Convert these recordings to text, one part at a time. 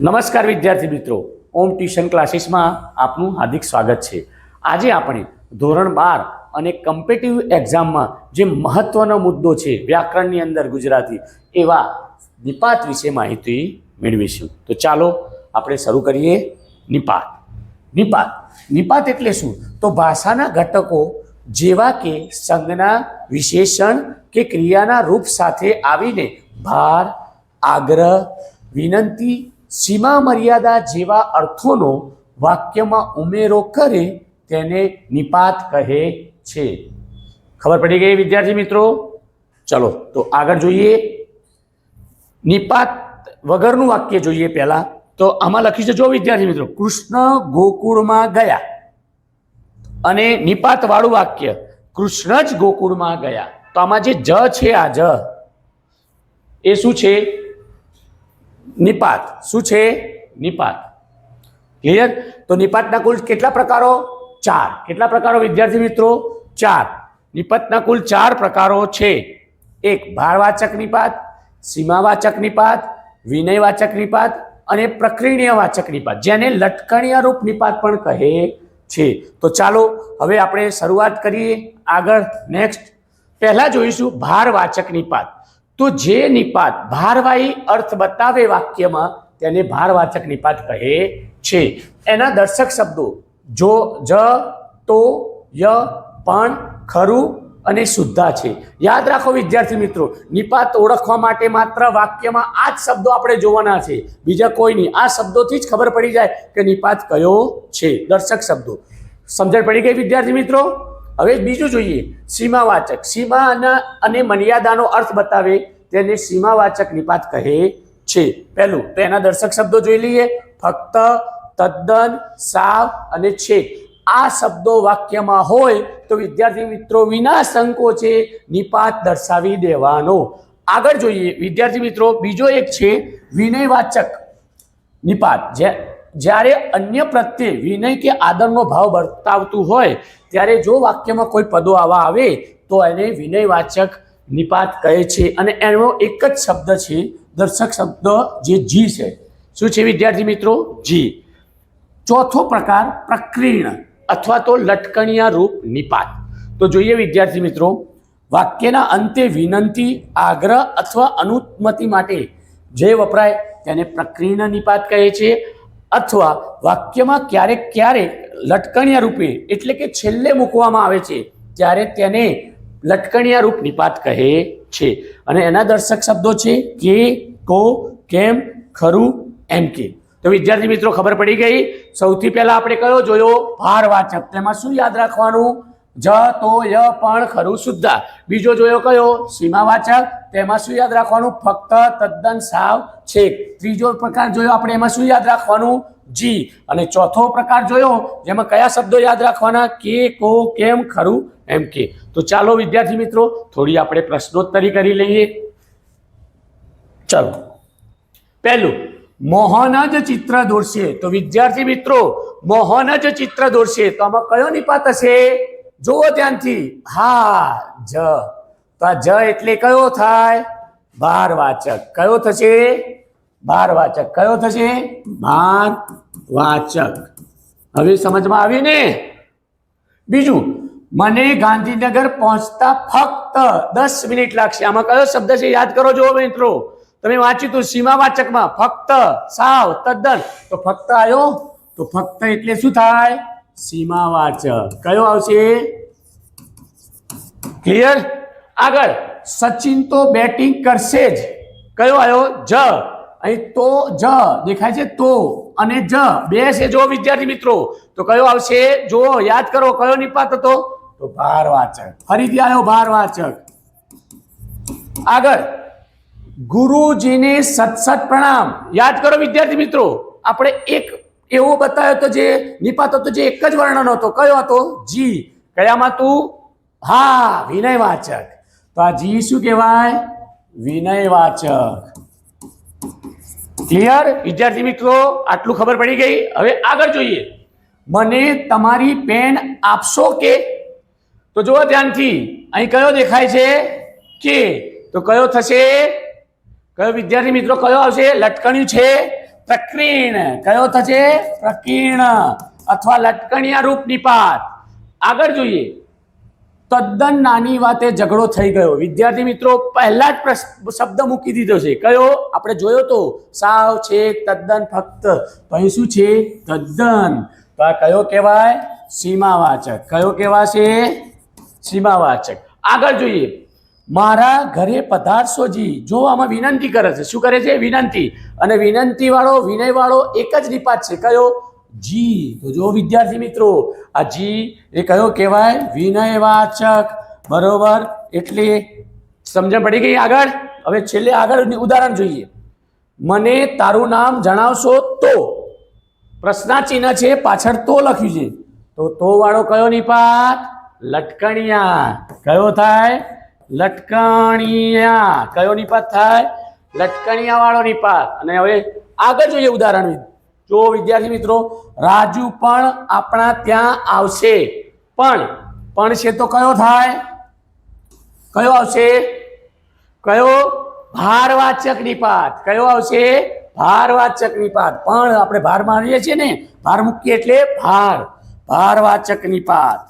નમસ્કાર વિદ્યાર્થી મિત્રો. ઓમ ટ્યુશન ક્લાસીસમાં આપનું હાર્દિક સ્વાગત છે. આજે આપણે ધોરણ બાર અને કમ્પિટિવ એક્ઝામમાં જે મહત્વનો મુદ્દો છે વ્યાકરણની અંદર ગુજરાતી એવા નિપાત વિશે માહિતી મેળવીશું. તો ચાલો આપણે શરૂ કરીએ નિપાત. નિપાત. નિપાત એટલે શું? તો ભાષાના ઘટકો જેવા કે સંજ્ઞા વિશેષણ કે ક્રિયાના રૂપ સાથે આવીને ભાર, આગ્રહ, વિનંતી સીમા મર્યાદા જેવા અર્થોનો વાક્યમાં ઉમેરો કરે તેને નિપાત કહે છે. ખબર પડી ગઈ વિદ્યાર્થી મિત્રો? ચલો, તો આગળ જોઈએ. નિપાત વગરનું વાક્ય જોઈએ પહેલા. તો આમાં લખી જો વિદ્યાર્થી મિત્રો. કૃષ્ણ ગોકુળમાં ગયા અને નિપાત વાળું વાક્ય. કૃષ્ણ જ ગોકુળમાં ગયા. તો આમાં જે જ છે આ જ. એ શું છે? નિપાત. શું છે? નિપાત. ક્લિયર તો નિપાતના કુલ કેટલા પ્રકારો? ચાર. કેટલા પ્રકારો વિદ્યાર્થી મિત્રો? ચાર. નિપાતના કુલ ચાર પ્રકારો છે. એક, ભારવાચક નિપાત, સીમાવાચક નિપાત, વિનયવાચક નિપાત અને પ્રકરણીયવાચક નિપાત. જેને લટકણીય રૂપ નિપાત પણ કહે છે. તો ચાલો હવે આપણે શરૂઆત કરીએ આગળ. નેક્સ્ટ પહેલા જોઈશું ભારવાચક નિપાત. તો જે નિપાત ભારવાહી અર્થ બતાવે વાક્યમાં, તેને ભારવાચક નિપાત કહે છે. એના દર્શક શબ્દો જો, જ, તો, ય, પણ, ખરું અને શુદ્ધા છે. યાદ રાખો વિદ્યાર્થી મિત્રો, નિપાત ઓળખવા માટે માત્ર વાક્યમાં આ જ શબ્દો આપણે જોવાના છે. બીજા કોઈ નહીં. આ શબ્દોથી જ ખબર પડી જાય કે નિપાત કયો છે. દર્શક શબ્દો. સમજણ પડી ગઈ વિદ્યાર્થી મિત્રો? હવે બીજું જોઈએ, સીમાવાચક. સીમા અને- મર્યાદાનો અર્થ બતાવે તેને સીમાવાચક નિપાત કહે છે. પહેલું, તો એના દર્શક શબ્દો જોઈ લઈએ. ફક્ત તદ્દન, સાવ અને છેક. આ શબ્દો વાક્યમાં હોય તો વિદ્યાર્થી મિત્રો વિના સંકોચે નિપાત દર્શાવી દેવાનો. આગળ જોઈએ, વિદ્યાર્થી મિત્રો, બીજો એક છે વિનયવાચક નિપાત. જે જ્યારે અન્ય પ્રત્યે વિનય કે આદરનો ભાવ બતાવતું હોય, ત્યારે જો વાક્યમાં કોઈ પદો આવા આવે, તો એને વિનયવાચક નિપાત કહે છે. અને એનો એક જ શબ્દ છે, દર્શક શબ્દ જે જી છે. શું છે વિદ્યાર્થી મિત્રો? જી. ચોથો પ્રકાર, પ્રકીર્ણ અથવા તો લટકણિયા રૂપ નિપાત. તો જોઈએ વિદ્યાર્થી મિત્રો, વાક્યના અંતે વિનંતી, આગ્રહ અથવા અનુમતિ માટે જે વપરાય તેને પ્રકીર્ણ નિપાત કહે છે. અથવા વાક્યમાં ક્યારેક ક્યારેક લટકણિયા રૂપે, એટલે કે છેલ્લે મૂકવામાં આવે છે, ત્યારે તેને લટકણિયા રૂપ નિપાત કહે છે. અને એના દર્શક શબ્દો છે કે કો કેમ, ખરું, એમ, કે. તો વિદ્યાર્થી મિત્રો, ખબર પડી ગઈ? સૌથી પહેલા આપણે કયો જોયો? ભારવાચક. તેમાં શું યાદ રાખવાનું? જ તો ય પણ ખરું શુદ્ધા. બીજો જોયો કયો? સીમાવાચક. તેમાં શું યાદ રાખવાનું? ફક્ત તદ્દન સાવ છે. ત્રીજો પ્રકાર જોયો આપણે, એમાં શું યાદ રાખવાનું? જી. અને ચોથો પ્રકાર જોયો, જેમાં કયા શબ્દો યાદ રાખવાના? કે, કો, કેમ, ખરું, એમ કે. તો ચાલો વિદ્યાર્થી મિત્રો, થોડી આપણે પ્રશ્નોત્તરી કરી લઈએ. ચાલો. પહેલું, મોહન જ ચિત્ર દોરશે. તો વિદ્યાર્થી મિત્રો, મોહન જ ચિત્ર દોરશે. તો આમાં કયો નિપાત હશે? જુઓ ધ્યાનથી. હા, જ. તો આ જ એટલે કયો થાય? ભારવાચક કયો થશે? ભારવાચક કયો થશે? ભારવાચક હવે સમજમાં આવ્યું ને? બીજું, મને ગાંધીનગર પહોંચતા ફક્ત દસ મિનિટ લાગશે. આમાં કયો શબ્દ છે યાદ કરો જો મિત્રો. તમે વાંચ્યું તું સીમાવાચકમાં ફક્ત સાવ તદ્દન. તો ફક્ત આવ્યો તો ફક્ત એટલે શું થાય? સીમાવાચક. કયો આવશે? ક્લિયર આગળ. સચિન તો બેટિંગ કરશે જ. કયો આવ્યો? જ. અહીં તો જ. દેખાય છે તો અને જ. બે છે જો વિદ્યાર્થી મિત્રો. તો કયો આવશે? જો યાદ કરો કયો નિપાત હતો? તો ભારવાચક. ફરીથી આવ્યો ભારવાચક. આગળ. ગુરુજીને સત સત પ્રણામ. યાદ કરો વિદ્યાર્થી મિત્રો. આપણે એક એવો બતાવ્યો હતો જે નિપાત હતો જે એક જ વર્ણનો હતો કયો હતો? જી. કયામાં તું? હા, વિનયવાચક. તો આ જી શું કહેવાય? વિનયવાચક. ક્લિયર વિદ્યાર્થી મિત્રો, આટલું ખબર પડી ગઈ. હવે આગળ જોઈએ. મને તમારી પેન આપશો કે? તો જુઓ ધ્યાનથી. અહીં કયો દેખાય છે? કે. તો કયો થશે? કયો વિદ્યાર્થી મિત્રો, કયો આવશે? લટકણ્યું છે? પ્રકીર્ણ. કયો થશે? પ્રકીર્ણ. અથવા લટકણિયા રૂપ નિપાત આગળ જોઈએ. તદ્દન નાની વાતે ઝઘડો થઈ ગયો. વિદ્યાર્થી મિત્રો, પહેલા જ શબ્દ મૂકી દીધો છે. કયો? આપણે જોયો તો. સાવ છે તદ્દન ફક્ત. પછી શું છે? તદ્દન. તો આ કયો કહેવાય? સીમાવાચક. કયો કહેવાશે? સીમાવાચક. આગળ જોઈએ. મારા ઘરે પધારશોજી જો. આમાં વિનંતી કરે છે. શું કરે છે? વિનંતી. અને વિનંતી વાળો વિનય વાળો એક જ નિપાત છે. કયો? જી. તો જો વિદ્યાર્થી મિત્રો, આ જી એ કયો કહેવાય? વિનયવાચક. બરોબર? એટલે સમજણ પડી ગઈ આગળ? હવે છેલ્લે આગળ ઉદાહરણ જોઈએ. મને તારું નામ જણાવશો તો. પ્રશ્નાચિહ્ન છે, પાછળ તો લખ્યું છે. તો તો વાળો કયો નિપાત લટકણિયા. કયો થાય? લટકણિયા. કયો નિપાત થાય? લટકણિયા વાળો નિપાત અને હવે આગળ જોઈએ ઉદાહરણ. જો વિદ્યાર્થી મિત્રો, રાજુ પણ આપણા ત્યાં આવશે. પણ પણ છે તો કયો થાય? કયો આવશે? કયો? ભારવાચક નિપાત કયો આવશે? ભારવાચક નિપાત પણ આપણે ભાર મારીએ છીએ ને, ભાર મૂકીએ એટલે ભાર. ભારવાચક નિપાત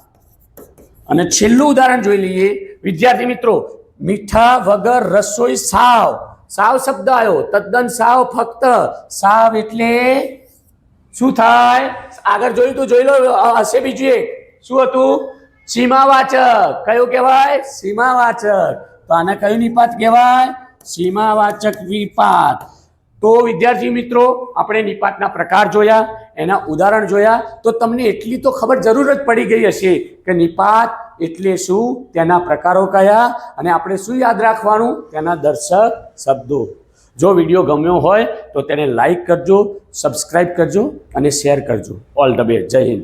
અને છેલ્લું ઉદાહરણ જોઈ લઈએ. વિદ્યાર્થી મિત્રો, મીઠા વગર રસોઈ સાવ. સાવ શબ્દ આવ્યો. તદ્દન સાવ ફક્ત. સાવ એટલે શું થાય? આગળ જોયું તો જોઈ લો, હશે બીજું એક. શું હતું? સીમાવાચક. કયું કહેવાય? સીમાવાચક. તો આને કયું નિપાત કહેવાય? સીમાવાચક નિપાત તો વિદ્યાર્થી મિત્રો, આપણે નિપાતના પ્રકાર જોયા. એના ઉદાહરણ જોયા તો તમને એટલી તો ખબર જરૂર જ પડી ગઈ હશે કે નિપાત એટલે શું? તેના પ્રકારો કયા? અને આપણે શું યાદ રાખવાનું? તેના દર્શક શબ્દો. જો વીડિયો ગમ્યો હોય તો તેને લાઈક કરજો સબસ્ક્રાઈબ કરજો અને શેર કરજો. ઓલ ધ બેસ્ટ જય હિન્દ.